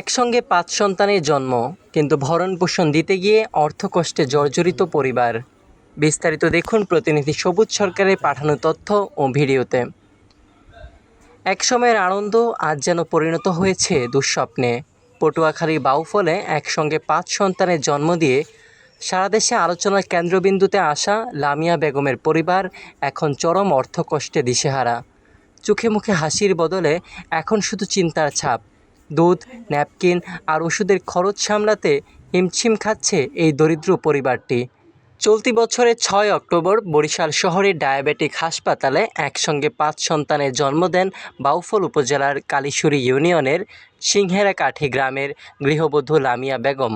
একসঙ্গে পাঁচ সন্তানের জন্ম, কিন্তু ভরণ পোষণ দিতে গিয়ে অর্থকষ্টে জর্জরিত পরিবার। বিস্তারিত দেখুন প্রতিনিধি সবুজ সরকারের পাঠানো তথ্য ও ভিডিওতে। একসময়ের আনন্দ আজ যেন পরিণত হয়েছে দুঃস্বপ্নে। পটুয়াখালী বাউফলে একসঙ্গে পাঁচ সন্তানের জন্ম দিয়ে সারা দেশে আলোচনার কেন্দ্রবিন্দুতে আসা লামিয়া বেগমের পরিবার এখন চরম অর্থকষ্টে দিশেহারা। চোখে মুখে হাসির বদলে এখন শুধু চিন্তার ছাপ। দুধ, ন্যাপকিন আর ওষুধের খরচ সামলাতে হিমছিম খাচ্ছে এই দরিদ্র পরিবারটি। চলতি বছরের ছয় অক্টোবর বরিশাল শহরের ডায়াবেটিক হাসপাতালে একসঙ্গে পাঁচ সন্তানের জন্ম দেন বাউফল উপজেলার কালীশুরি ইউনিয়নের সিংহেরা কাঠি গ্রামের গৃহবধূ লামিয়া বেগম।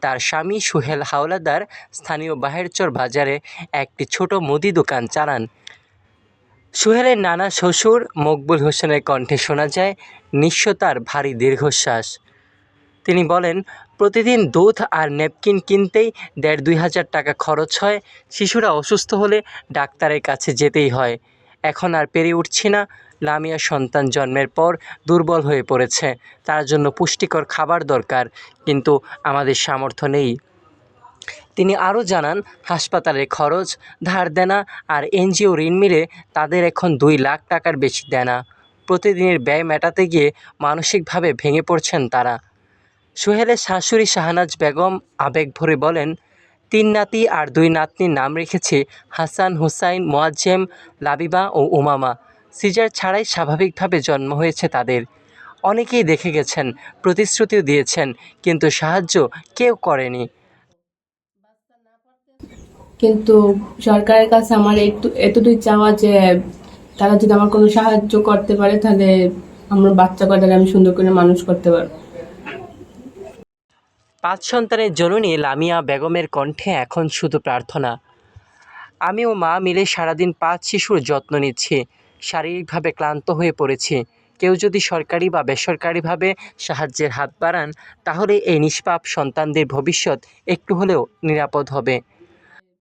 তার স্বামী সুহেল হাওলাদার স্থানীয় বাহেরচর বাজারে একটি ছোট মুদি দোকান চালান। সুহেলের নানা শ্বশুর মকবুল হোসেনের কণ্ঠে শোনা যায় নিঃস্বতার ভারী দীর্ঘশ্বাস। তিনি বলেন, প্রতিদিন দুধ আর নেপকিন কিনতেই দেড় দুই হাজার টাকা খরচ হয়। শিশুরা অসুস্থ হলে ডাক্তারের কাছে যেতেই হয়। এখন আর পেরে উঠছি না। লামিয়া সন্তান জন্মের পর দুর্বল হয়ে পড়েছে। তার জন্য পুষ্টিকর খাবার দরকার। কিন্তু আমাদের সামর্থ্য নেই। তিনি আরও জানান, হাসপাতালের খরচ, ধার দেনা আর এনজিও ঋণ মিলে তাদের এখন দুই লাখ টাকার বেশি দেনা। প্রতিদিনের ব্যয় মেটাতে গিয়ে মানসিকভাবে ভেঙে পড়ছেন তারা। সোহেলের শাশুড়ি শাহনাজ বেগম আবেগ ভরে বলেন, তিন নাতি আর দুই নাতনির নাম রেখেছে হাসান, হুসাইন, মোয়াজ্জেম, লাবিবা ও উমামা। সিজার ছাড়াই স্বাভাবিকভাবে জন্ম হয়েছে তাদের। অনেকেই দেখে গেছেন, প্রতিশ্রুতিও দিয়েছেন, কিন্তু সাহায্য কেউ করেনি। কিন্তু সরকারের কাছে আমার একটু এতটুকু চাওয়া যে তারা যদি আমার কোনো সাহায্য করতে পারে, তাহলে আমার বাচ্চা কটাকে আমি সুন্দর করে মানুষ করতে পারব। পাঁচ সন্তানের জননী লামিয়া বেগমের কণ্ঠে এখন শুধু প্রার্থনা। আমি ও মা মিলে সারাদিন পাঁচ শিশুর যত্ন নিচ্ছি, শারীরিকভাবে ক্লান্ত হয়ে পড়েছি। কেউ যদি সরকারি বা বেসরকারিভাবে সাহায্যের হাত বাড়ান, তাহলে এই নিষ্পাপ সন্তানদের ভবিষ্যৎ একটু হলেও নিরাপদ হবে।